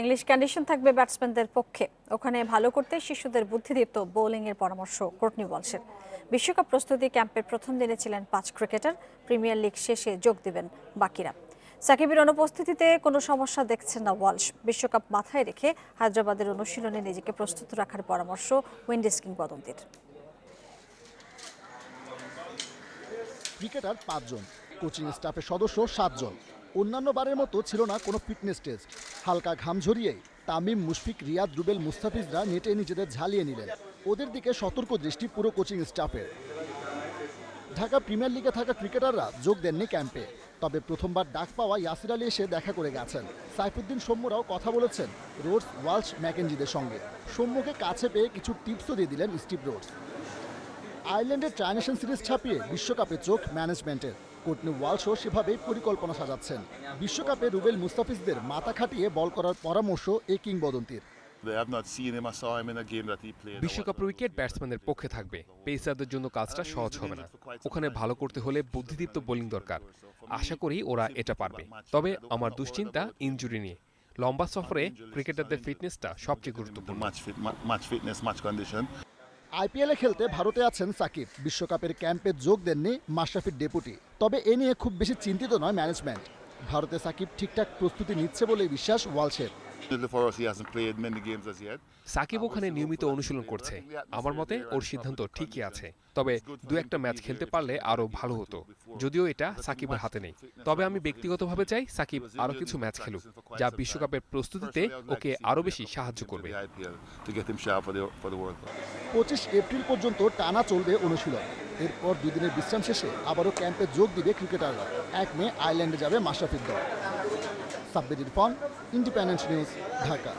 English condition থাকবে ব্যাটসম্যানদের পক্ষে। ওখানে ভালো করতে শিশুদের বুদ্ধিদীপ্ত বোলিংয়ের পরামর্শ কোর্টনি ওয়ালসের বিশ্বকাপ প্রস্তুতি ক্যাম্পের প্রথম দিনে ছিলেন পাঁচ ক্রিকেটার প্রিমিয়ার লিগ শেষে যোগ দেবেন বাকিরা। সাকিবের অনুপস্থিতিতে কোনো সমস্যা দেখছেন না ওয়ালশ। বিশ্বকাপ মাথায় রেখে হায়দ্রাবাদের অনুশীলনে নিজেকে প্রস্তুত রাখার পরামর্শ উইন্ডিজ কিংবদন্তির। ক্রিকেটার পাঁচজন কোচিং স্টাফের সদস্য সাতজন। অন্যান্য বারের মতো ছিল না কোনো ফিটনেস টেস্ট। হালকা ঘাম ঝরিয়ে তামিম, মুশফিক, রিয়াদ, রুবেল, মুস্তাফিজরা নেটে নিজেদের ঝালিয়ে নিলেন। ওদের দিকে সতর্ক দৃষ্টি পুরো কোচিং স্টাফের। ঢাকা প্রিমিয়ার লিগে থাকা ক্রিকেটাররা যোগ দেননি ক্যাম্পে। তবে প্রথমবার ডাক পাওয়া ইয়াসির আলী এসে দেখা করে গেছেন। সাইফুদ্দিন সৌম্যরাও কথা বলেছেন রোডস ওয়ালস ম্যাকেঞ্জিদের সঙ্গে। সৌম্যকে কাছে পেয়ে কিছু টিপসও দিয়ে দিলেন স্টিভ রোডস। আয়ারল্যান্ডের ট্রাইনেশন সিরিজ ছাপিয়ে বিশ্বকাপে চোখ ম্যানেজমেন্টের। কোটনি ওয়ালশও সেভাবেই পরিকল্পনা সাজাচ্ছেন। বিশ্বকাপে রুবেল মুস্তাফিজদের মাথা খাটিয়ে বল করার পরামর্শ এই কিংবদন্তির. বিশ্বকাপ উইকেট ব্যাটসম্যানদের পক্ষে থাকবে। পেসারদের জন্য কাজটা সহজ হবে না। ওখানে ভালো করতে হলে বুদ্ধিদীপ্ত বোলিং দরকার। আশা করি ওরা এটা পারবে। তবে আমার দুশ্চিন্তা ইনজুরি নিয়ে। লম্বা সফরে ক্রিকেটারদের ফিটনেসটা সবচেয়ে গুরুত্বপূর্ণ। আইপিএলে খেলতে ভারতে আছেন সাকিব। বিশ্বকাপের ক্যাম্পে যোগ দেননি মাশরাফির ডেপুটি। তবে এ নিয়ে খুব বেশি চিন্তিত নয় ম্যানেজমেন্ট। ভারতে সাকিব ঠিকঠাক প্রস্তুতি নিচ্ছে বলে বিশ্বাস ওয়ালশের। সাকিব ওখানে নিয়মিত অনুশীলন করছে। আমার মতে ওর সিদ্ধান্ত ঠিকই আছে। তবে দু একটা ম্যাচ খেলতে পারলে আরও ভালো হতো। যদিও এটা সাকিবের হাতে নেই। তবে আমি ব্যক্তিগতভাবে চাই সাকিব আরও কিছু ম্যাচ খেলুক যা বিশ্বকাপের প্রস্তুতিতে ওকে আরও বেশি সাহায্য করবে. পঁচিশ এপ্রিল পর্যন্ত টানা চলবে অনুশীলন। এরপর দুদিনের বিশ্রাম শেষে আবারও ক্যাম্পে যোগ দিবে ক্রিকেটাররা। এক মে আয়ারল্যান্ডে যাবে মাশরাফির দল। Sabbir Irfan Independence News Dhaka.